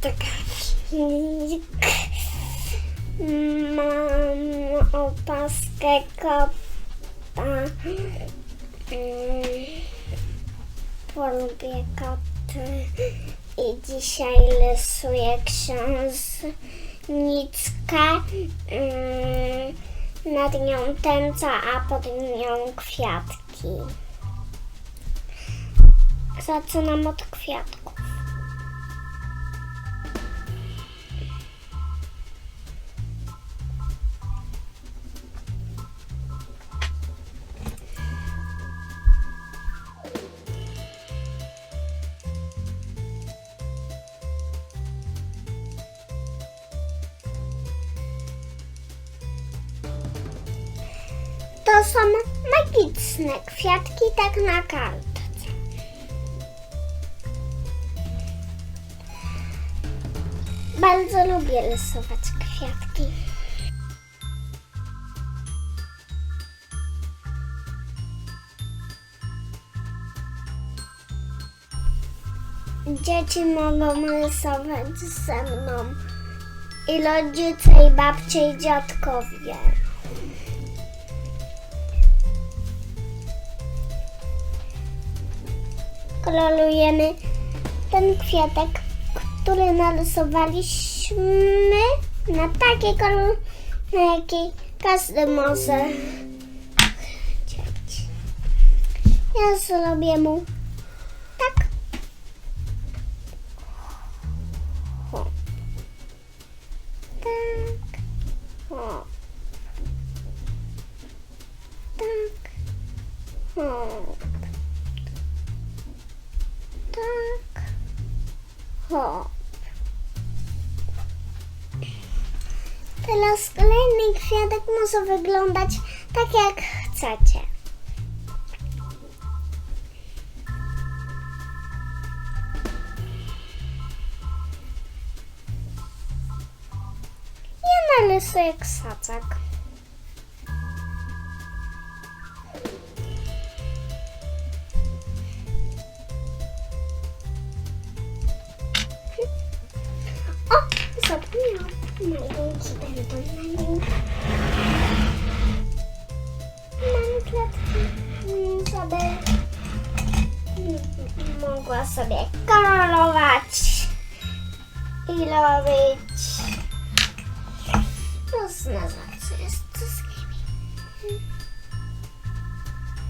kwiatkownik. Mam opaskę kota. Polubię koty. I dzisiaj rysuję księżniczkę. Mm, Nad nią tęcza, a pod nią kwiatki. Zaczynam od kwiatków. Tak na kartce. Bardzo lubię rysować kwiatki. Dzieci mogą rysować ze mną. I rodzice, i babcie, i dziadkowie. Kolorujemy ten kwiatek, który narysowaliśmy na taki kolor, na jaki każdy może chcieć. Ja zrobię mu wyglądać tak jak chcecie. Ja narysuję krzaczek. Mogła sobie kolorować i robić. Różne rzeczy jest to z.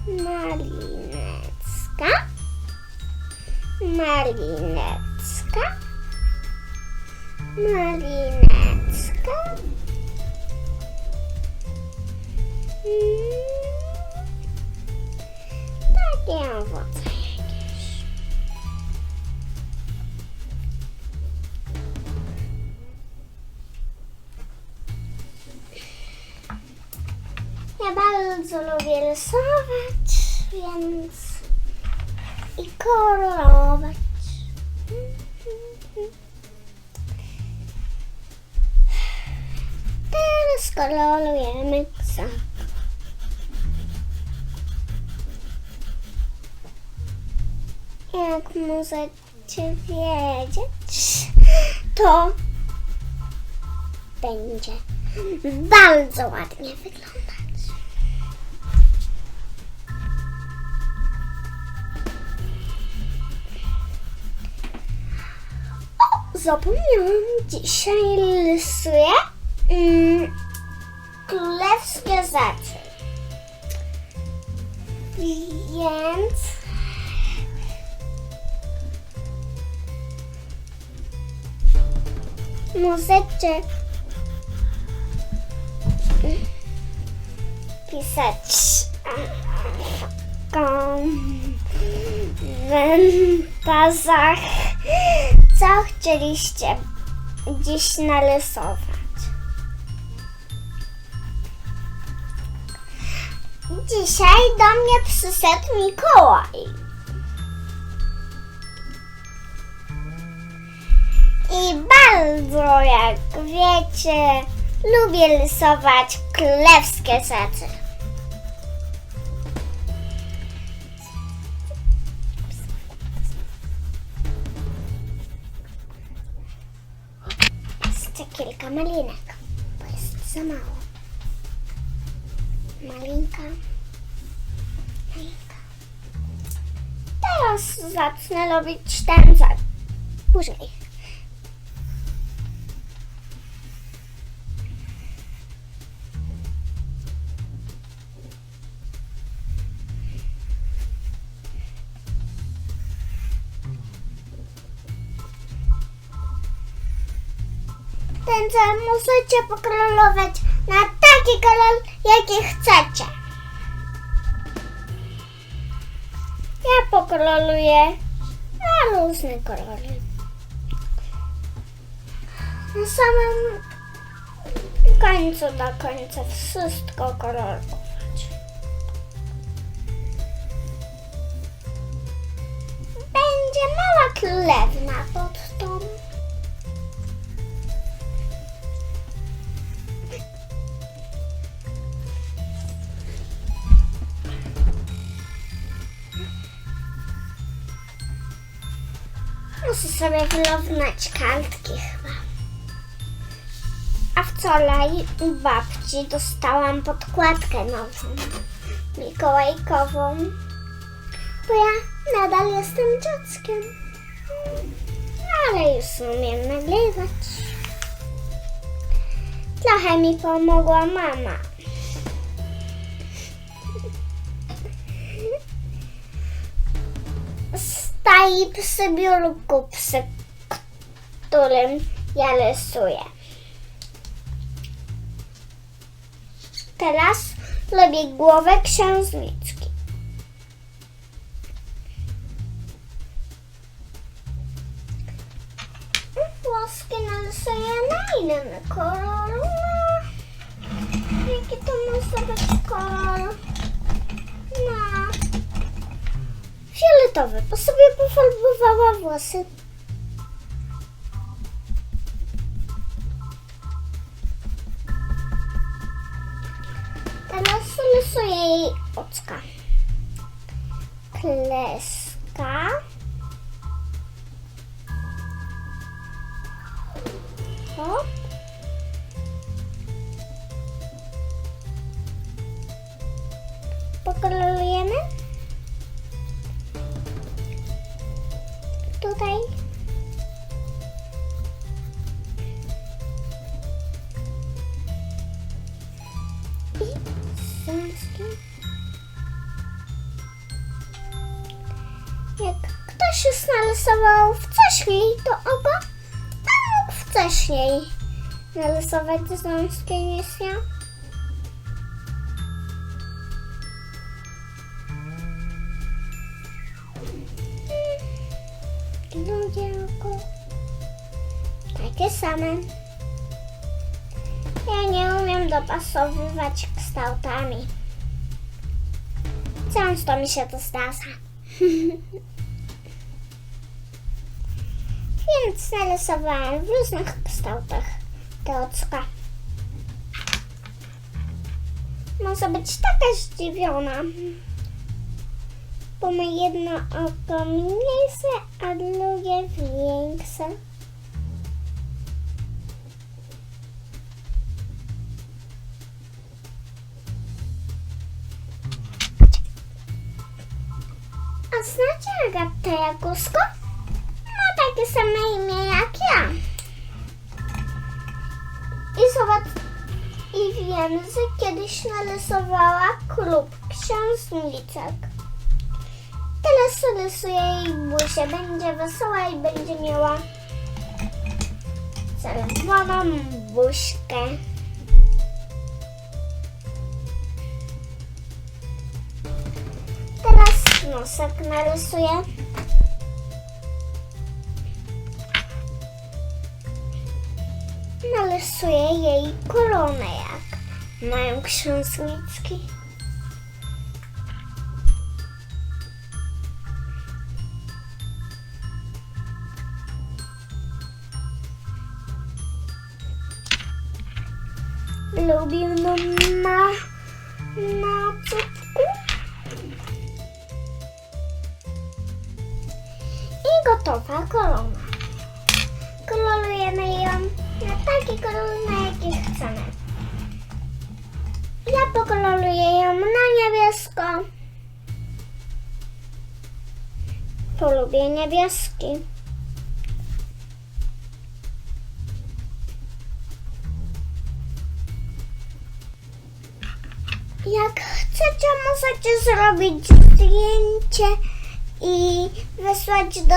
Mm. Takie owoce Ja bardzo lubię rysować, więc i kolorować. Teraz kolorujemy ksa. Jak możecie wiedzieć, to będzie bardzo ładnie wyglądać. Zapomniałam, dzisiaj rysuję mm, królewskie rzeczy. Więc możecie pisać. W komentarzach, co chcieliście dziś narysować. Dzisiaj do mnie przyszedł Mikołaj. I bardzo, jak wiecie, lubię rysować królewskie rzeczy. Kilka malinek, bo jest za mało. Malinka. Malinka. Teraz zacznę robić ten za później. Ten cel możecie pokolorować na taki kolor, jaki chcecie. Ja pokoloruję na różne kolory. Na samym końcu do końca wszystko kolorować. Będzie mała królewna Muszę sobie wyrównać kartki chyba. A wczoraj u babci dostałam podkładkę nową, mikołajkową, bo ja nadal jestem dzieckiem. Ale już umiem nagrywać. Trochę mi pomogła mama. Stoi przy biurku, przy którym ja rysuję. Teraz robię głowę księżniczki. Włoski narysuję na inny kolor. Jaki to może być kolor? No. Fioletowy, bo sobie pofarbowała włosy. Teraz rysuję jej oczka. Kleska. Hop. Tutaj. I związki. Jak ktoś już narysował wcześniej, to ogo to mógł wcześniej narysować związki niż. Oko. Takie same. Ja nie umiem dopasowywać kształtami. Często mi się to zdarza. Więc narysowałem w różnych kształtach te oczka. Może być taka zdziwiona, bo ma jedno oko mniejsze, a drugie większe. A znacie Agatę Jakusko? Ma takie same imię jak ja. I zobacz, i wiem, że kiedyś narysowała klub księżniczek. Teraz rysuję jej buzię. Będzie wesoła i będzie miała czerwoną buźkę. Teraz nosek narysuję. Narysuję jej koronę, jak mają księżniczki. Ma na czubku. I gotowa korona. Kolorujemy ją na taki kolor, na jaki chcemy. Ja pokoloruję ją na niebiesko. Polubię niebieski. Chcecie, możecie zrobić zdjęcie i wysłać do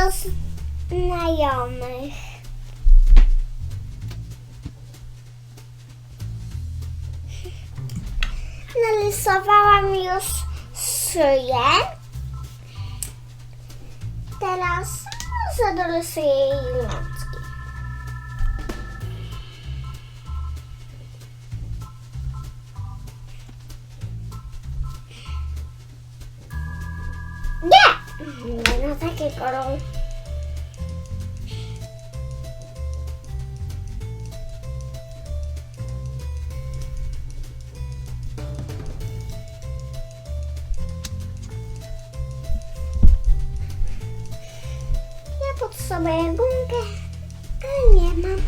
znajomych. Narysowałam już szyję. Teraz zadorysuję jej nocki. Takie kolor. Ja potrzebuję gumkę, ale nie mam.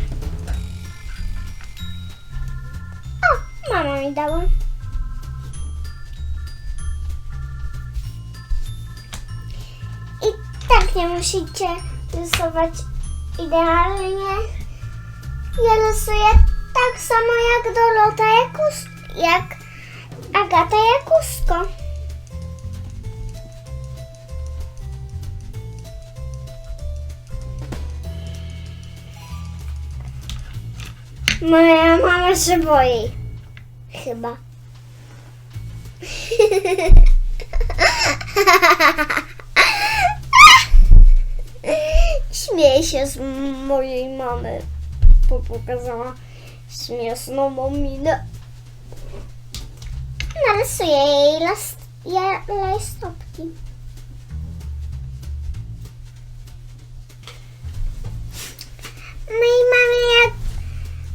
O, mama mi dała. Musicie rysować idealnie. Ja rysuję tak samo jak Dorota Jakus, jak Agata Jakusko. Moja mama się boi. Chyba. Śmieję się z mojej mamy, bo pokazała śmieszną minę. Narysuję jej last, ja, lajstopki. Mojej mamie jak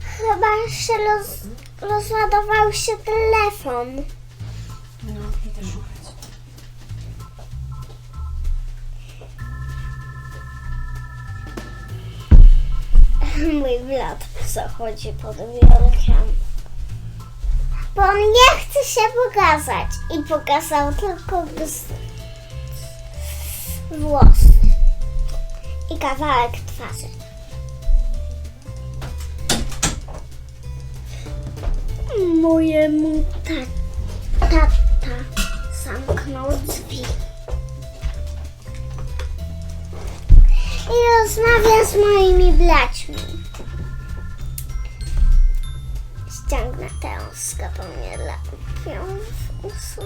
chyba się roz, rozładował się telefon. Mój brat zachodzi pod wielkiem. Bo on nie chce się pokazać i pokazał tylko wz- włosy i kawałek twarzy. Mojemu ta- tata zamknął drzwi. I rozmawia z moimi braćmi. Ściągnę tę skopą mnie usu.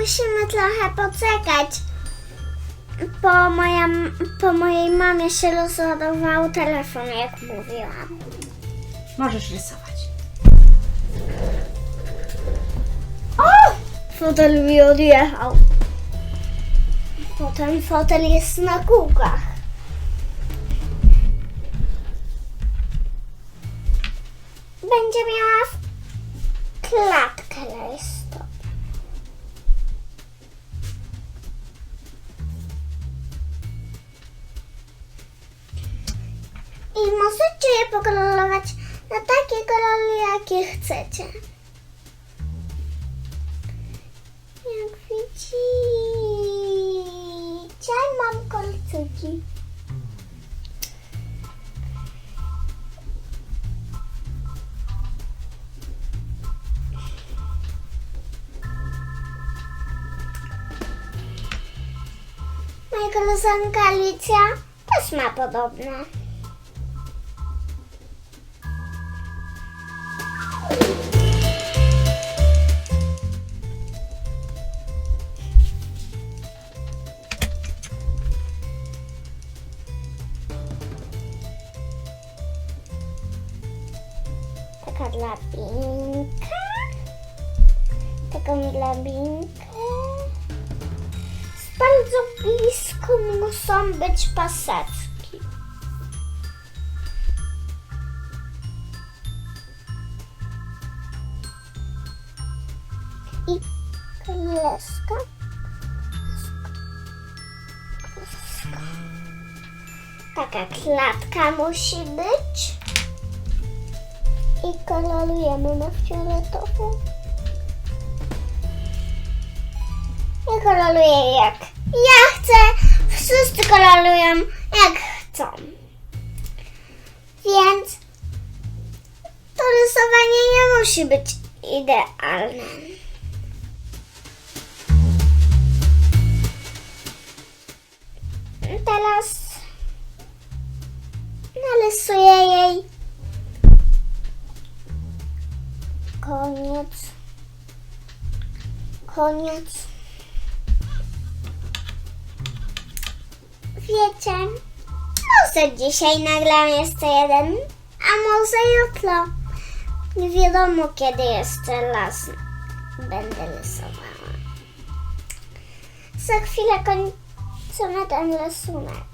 Musimy trochę poczekać, bo moja, po mojej mamie się rozładował telefon, jak mówiłam. Możesz rysować. O! Fotel mi odjechał. Potem fotel jest na kółkach. Będzie miała klatkę lejstop. I możecie je pokolorować na takie kolory, jakie chcecie. Jak widzicie, mam kolczyki. Moja koleżanka Alicja też ma podobne. Być paseczki. I królewska. Taka klatka musi być. I kolorujemy na fioletowo. Ja koloruję jak ja chcę. Wszyscy kolorują jak chcą. Więc to rysowanie nie musi być idealne. Teraz narysuję jej koniec. Koniec. Wiecie, może dzisiaj nagram jeszcze jeden, a może jutro. Nie wiadomo kiedy jeszcze raz będę rysowała. Za chwilę kończymy ten rysunek.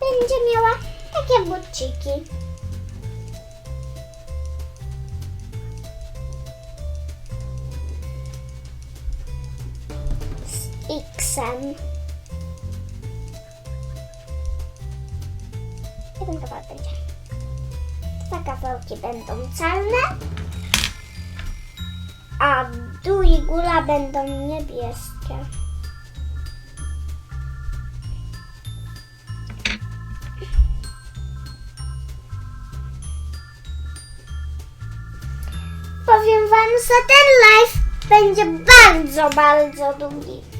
Będzie miała takie buciki. X-em. Jeden będzie. Dwa kawałki będą czarne, a dół i góra będą niebieskie. Powiem wam, że ten live będzie bardzo, bardzo długi.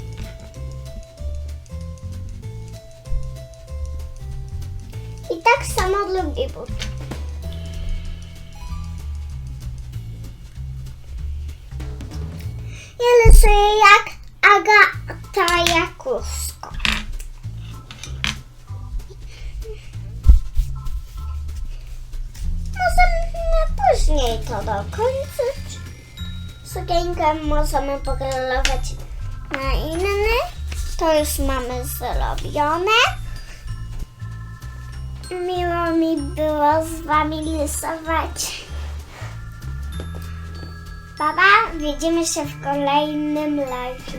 I tak samo lubi but. Jak Agata Jakusko. Możemy później to dokończyć. Sukienkę możemy pokolować na inny. To już mamy zrobione. Miło mi było z wami rysować. Baba, widzimy się w kolejnym live.